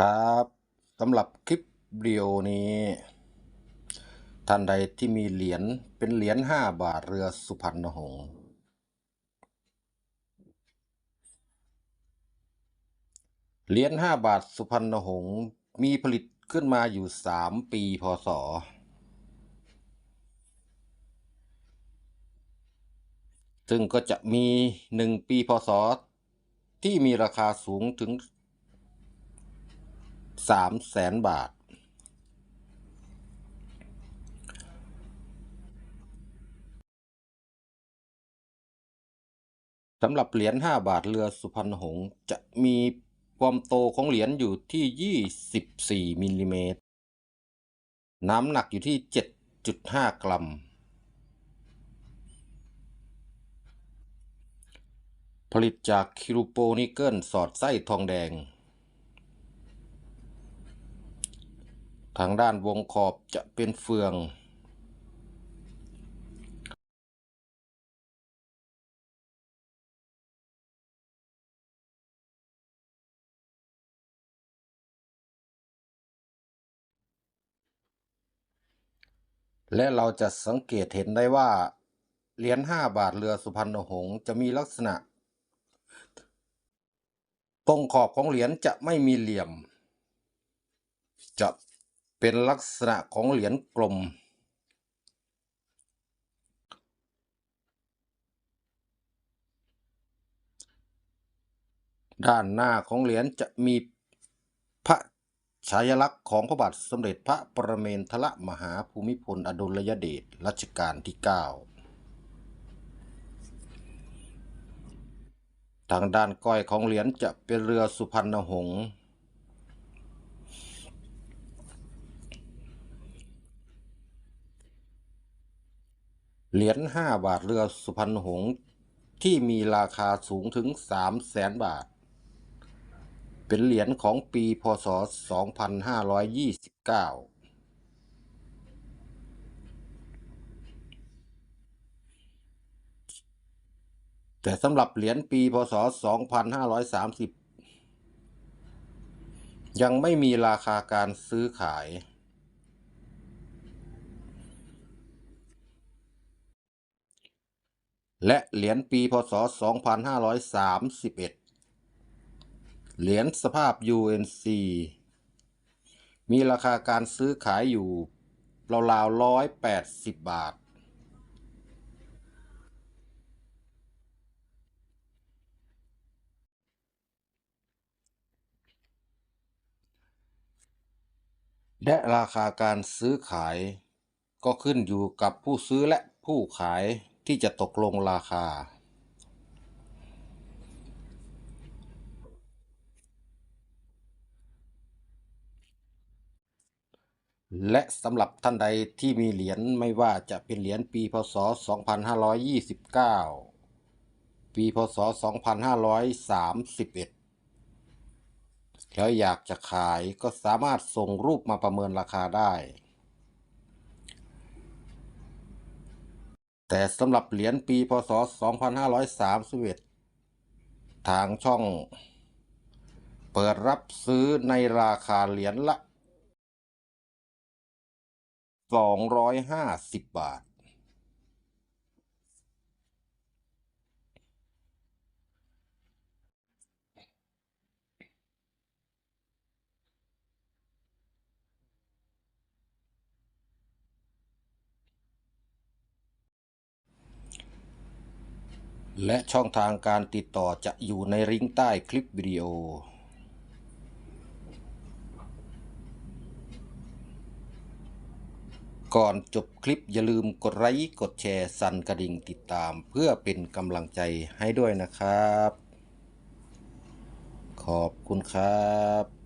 ครับสำหรับคลิปวิดีโอนี้ ท่านใดที่มีเหรียญเป็นเหรียญห้าบาทเรือสุพรรณหงษ์เหรียญห้าบาทสุพรรณหงษ์มีผลิตขึ้นมาอยู่สามปีพศซึ่งก็จะมีหนึ่งปีพศที่มีราคาสูงถึง สามแสนบาท สำหรับเหรียญ 5 บาทเรือสุพรรณหงษ์จะมีความโตของเหรียญอยู่ที่ 24มิลลิเมตร น้ำหนักอยู่ที่ 7.5 กรัม ผลิตจากคิรูโปนิเกิลสอดไส้ทองแดง ทางด้านวงขอบจะเป็นเฟือง และเราจะสังเกตเห็นได้ว่า เหรียญห้าบาทเรือสุพรรณหงษ์จะมีลักษณะ ตรงขอบของเหรียญจะไม่มีเหลี่ยมจะ เป็นลักษณะของเหรียญกลม ด้านหน้าของเหรียญจะมีพระฉายลักษณ์ของพระบาทสมเด็จพระปรเมนทรมหาภูมิพลอดุลยเดชรัชกาลที่ 9 ทางด้านก้อยของเหรียญจะเป็นเรือสุพรรณหงษ์ เหรียญ5บาทเรือสุพรรณหงษ์ที่มีราคาสูงถึง3แสนบาท เป็นเหรียญของปีพศ 2529แต่สำหรับเหรียญปีพศ 2530 ยังไม่มีราคาการซื้อขาย และเหรียญปีพศ 2531 เหรียญสภาพ UNC มีราคาการซื้อขายอยู่ราวๆร้อยแปดสิบบาท และราคาการซื้อขายก็ขึ้นอยู่กับผู้ซื้อและผู้ขาย ที่จะตกลงราคา และสำหรับท่านใดที่มีเหรียญไม่ว่าจะเป็นเหรียญปีพศ 2529 ปีพศ 2531แล้วอยากจะขายก็สามารถส่งรูปมาประเมินราคาได้ แต่สำหรับเหรียญปีพศ 2531 ทางช่อง เปิดรับซื้อในราคาเหรียญละ 250 บาท และช่องทางการติดต่อจะอยู่ในลิงก์ใต้คลิปวิดีโอ ก่อนจบคลิปอย่าลืมกดไลค์กดแชร์สั่นกระดิ่งติดตามเพื่อเป็นกำลังใจให้ด้วยนะครับ ขอบคุณครับ